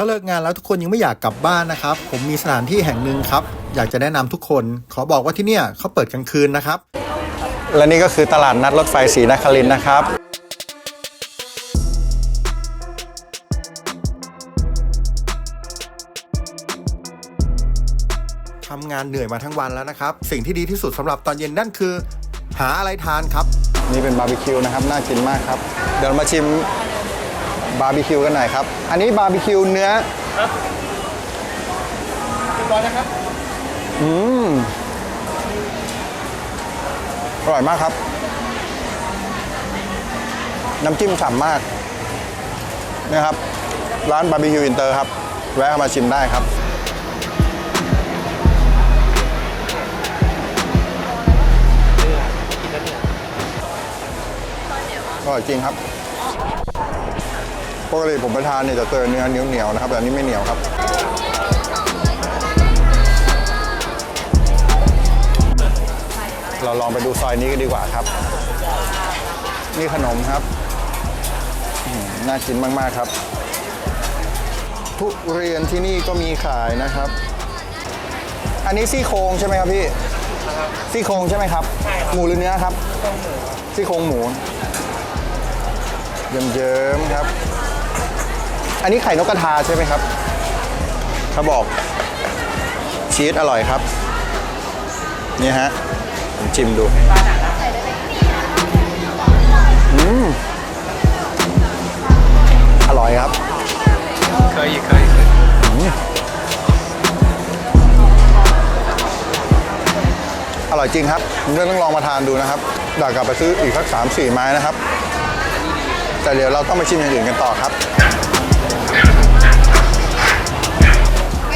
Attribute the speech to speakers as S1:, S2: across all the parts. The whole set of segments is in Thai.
S1: ถ้าเลิกงานแล้วทุกคนยังไม่อยากกลับบ้านนะครับ ผมมีสถานที่แห่งหนึ่งครับ อยากจะแนะนำทุกคน ขอบอกว่าที่เนี่ยเขาเปิดกลางคืนนะครับ
S2: และนี่ก็คือตลาดนัดรถไฟศรีนครินทร์นะครับ
S1: ทำงานเหนื่อยมาทั้งวันแล้วนะครับ สิ่งที่ดีที่สุดสำหรับตอนเย็นนั่นคือ หาอะไรทานครับ
S2: นี่เป็นบาร์บีคิวนะครับ น่ากินมากครับ เดี๋ยวเรามาชิม บาร์บีคิวกันหน่อยครับ อันนี้บาร์บีคิวเนื้อ
S1: ร้อยนะครับ
S2: อืม อร่อยมากครับ น้ำจิ้มฉ่ำมากนี่ครับ ร้านบาร์บีคิวอินเตอร์ครับ แวะเข้ามาชิมได้ครับอร่อยจริงครับ ปกติผมไปทานเนี่ยจะเจอเนื้อเหนียวๆนะครับแต่อันนี้ไม่เหนียวครับเราลองไปดูซอยนี้กันดีกว่าครับ นี่ขนมครับ น่ากินมากๆครับ ทุเรียนที่นี่ก็มีขายนะครับ อันนี้ซี่โครงใช่ไหมครับพี่ซี่โครงใช่ไหมครับ หมูหรือเนื้อครับซี่โครงหมูเยิ้มๆครับ อันนี้ไข่นกกระทาใช่ไหมครับ เขาบอก ชีสอร่อยครับ นี่ฮะ ผมชิมดู อืม อร่อยครับ
S3: 可以可以可以。
S2: อร่อยจริงครับเพื่อนต้องลองมาทานดูนะครับอยากกลับไปซื้ออีกสักสามสี่ไม้นะครับ แต่เดี๋ยวเราต้องไปชิมอย่างอื่นกันต่อครับ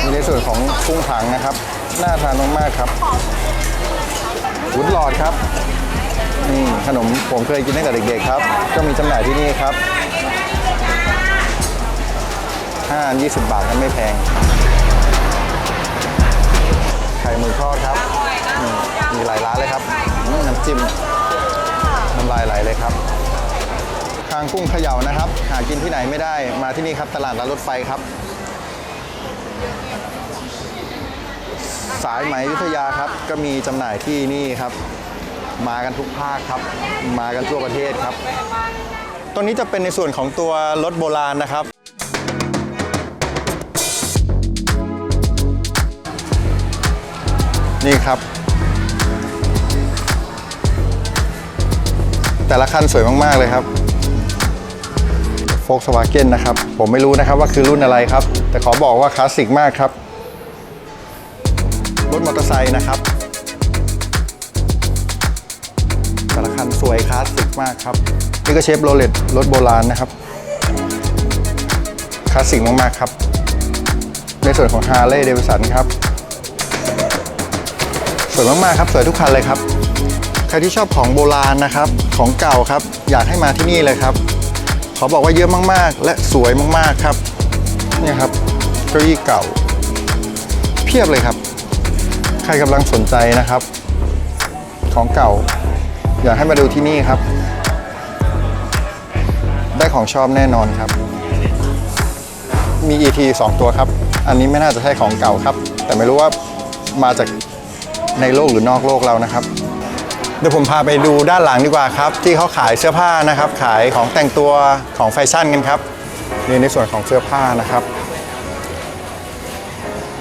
S2: มีในส่วนของกุ้งถังนะครับ น่าทานมากๆครับวุ้นหลอดครับนี่ขนมผมเคยกินตั้งแต่เด็กๆครับ ก็มีจำหน่ายที่นี่ครับ5อัน20 บาทก็ไม่แพง ไข่หมูทอดครับ มีหลายร้านเลยครับ น้ำจิ้มน้ำลายไหลเลยครับ คางกุ้งเขย่านะครับ หากินที่ไหนไม่ได้มาที่นี่ครับ ตลาดรถไฟครับ สายไหมยุธยาครับ ก็มีจำหน่ายที่นี่ครับ มากันทุกภาคครับ มากันทั่วประเทศครับ ตรงนี้จะเป็นในส่วนของตัวรถโบราณนะครับนี่ครับ แต่ละคันสวยมาก ๆ เลยครับ Volkswagen นะครับ ผมไม่รู้นะครับว่าคือรุ่นอะไรครับ แต่ขอบอกว่าคลาสสิกมากครับ รถมอเตอร์ไซค์นะครับแต่ละคันสวยคลาสสิกมากครับ นี่ก็เชฟโรเลตรถโบราณนะครับ คลาสสิกมาก ๆ ครับ ในส่วนของ Harley Davidson ครับ สวยมาก ๆ ครับ สวยทุกคันเลยครับ ใครที่ชอบของโบราณนะครับ ของเก่าครับ อยากให้มาที่นี่เลยครับ ขอบอกว่าเยอะมากๆ และสวยมากๆครับเนี่ยครับเก้าอี้เก่า เพียบเลยครับ ใครกำลังสนใจนะครับ ของเก่า อยากให้มาดูที่นี่ครับ ได้ของชอบแน่นอนครับ มี ET 2 ตัวครับ อันนี้ไม่น่าจะใช่ของเก่าครับ แต่ไม่รู้ว่ามาจากในโลกหรือนอกโลกเรานะครับ เดี๋ยวผมพาไปดูด้านหลังดีกว่าครับ ที่เขาขายเสื้อผ้านะครับ ขายของแต่งตัวของแฟชั่นกันครับนี่ในส่วนของเสื้อผ้านะครับ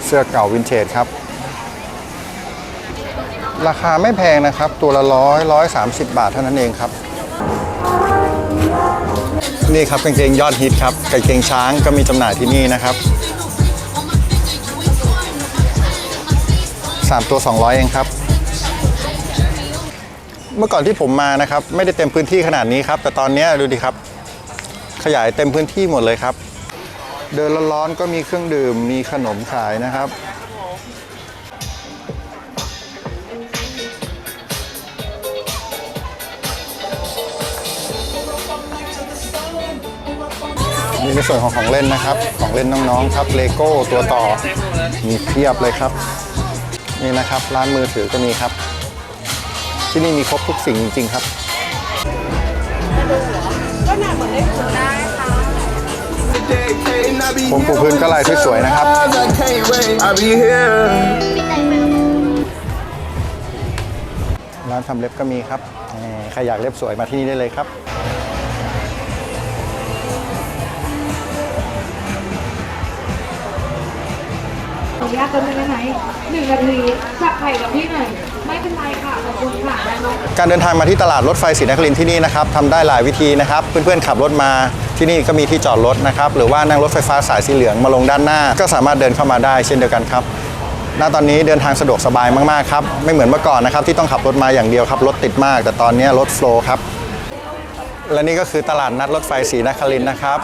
S2: เสื้อเก่าวินเทจครับ ราคาไม่แพงนะครับ ตัวละร้อยร้อยสามสิบบาทเท่านั้นเองครับ นี่ครับกางเกงยอดฮิตครับกางเกงช้างก็มีจำหน่ายที่นี่นะครับ3ตัว 200 เองครับ เมื่อก่อนที่ผมมานะครับ ไม่ได้เต็มพื้นที่ขนาดนี้ครับ แต่ตอนนี้ดูดิครับ ขยายเต็มพื้นที่หมดเลยครับ เดินร้อนๆก็มีเครื่องดื่มมีขนมขายนะครับนี่ในส่วนของของเล่นนะครับ ของเล่นน้องๆครับเลโก้ตัวต่อมีเพียบเลยครับ นี่นะครับ ร้านมือถือก็มีครับ ที่นี่มีครบทุกสิ่งจริง ๆ ครับ
S4: ก็หนักเหมือนเล่นได้ค่ะ
S2: ผมปูพื้นก็ลายสวยๆนะครับ
S4: I'll be here.
S2: ร้านทำเล็บก็มีครับนี่ใครอยากเล็บสวยมาที่นี่ได้เลยครับ
S5: ขออนุญาตเติมได้ไหมหนึ่งนาทีจับไข่กับพี่หน่อย ไม่เป็นไรค่ะขอบคุณค่ะด้านนอก
S2: การเดินทางมาที่ตลาดรถไฟศรีนครินทร์ที่นี่นะครับทำได้หลายวิธีนะครับ เพื่อนๆขับรถมาที่นี่ก็มีที่จอดรถนะครับ หรือว่านั่งรถไฟฟ้าสายสีเหลืองมาลงด้านหน้า ก็สามารถเดินเข้ามาได้เช่นเดียวกันครับณตอนนี้เดินทางสะดวกสบายมากๆครับไม่เหมือนเมื่อก่อนนะครับที่ต้องขับรถมาอย่างเดียวครับรถติดมาก แต่ตอนนี้รถโฟล์ครับและนี่ก็คือตลาดนัดรถไฟศรีนครินทร์นะครับ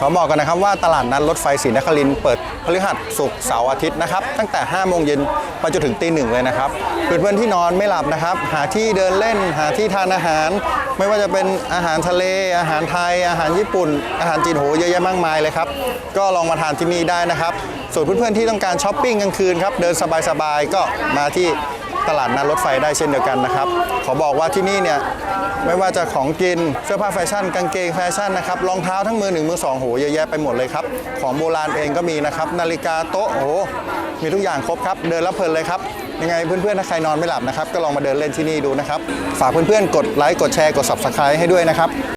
S2: ขอบอกกันนะครับว่าตลาดนัดรถไฟศรีนครินเปิดพฤหัสศุกร์เสาร์อาทิตย์นะครับ ตั้งแต่ 5 โมงเย็นไปจนถึงตีหนึ่งเลยนะครับเพื่อนๆที่นอนไม่หลับนะครับ หาที่เดินเล่น หาที่ทานอาหาร ไม่ว่าจะเป็นอาหารทะเล อาหารไทย อาหารญี่ปุ่น อาหารจีนโหเยอะแยะมากมายเลยครับ ก็ลองมาทานที่นี่ได้นะครับ ส่วนเพื่อนๆที่ต้องการช้อปปิ้งกลางคืนครับ เดินสบายๆก็มาที่ ตลาดนัดรถไฟได้เช่นเดียวกันนะครับ ขอบอกว่าที่นี่เนี่ยไม่ว่าจะของกินเสื้อผ้าแฟชั่น กางเกงแฟชั่นนะครับรองเท้าทั้งมือหนึ่งมือสองโหเยอะแยะไปหมดเลยครับ ของโบราณเองก็มีนะครับ นาฬิกาโต๊ะโอ้โหมีทุกอย่างครบครับเดินแล้วเพลินเลยครับยังไงเพื่อนๆถ้าใครนอนไม่หลับนะครับก็ลองมาเดินเล่นที่นี่ดูนะครับฝากเพื่อนๆกดไลค์กดแชร์กด subscribe ให้ด้วยนะครับ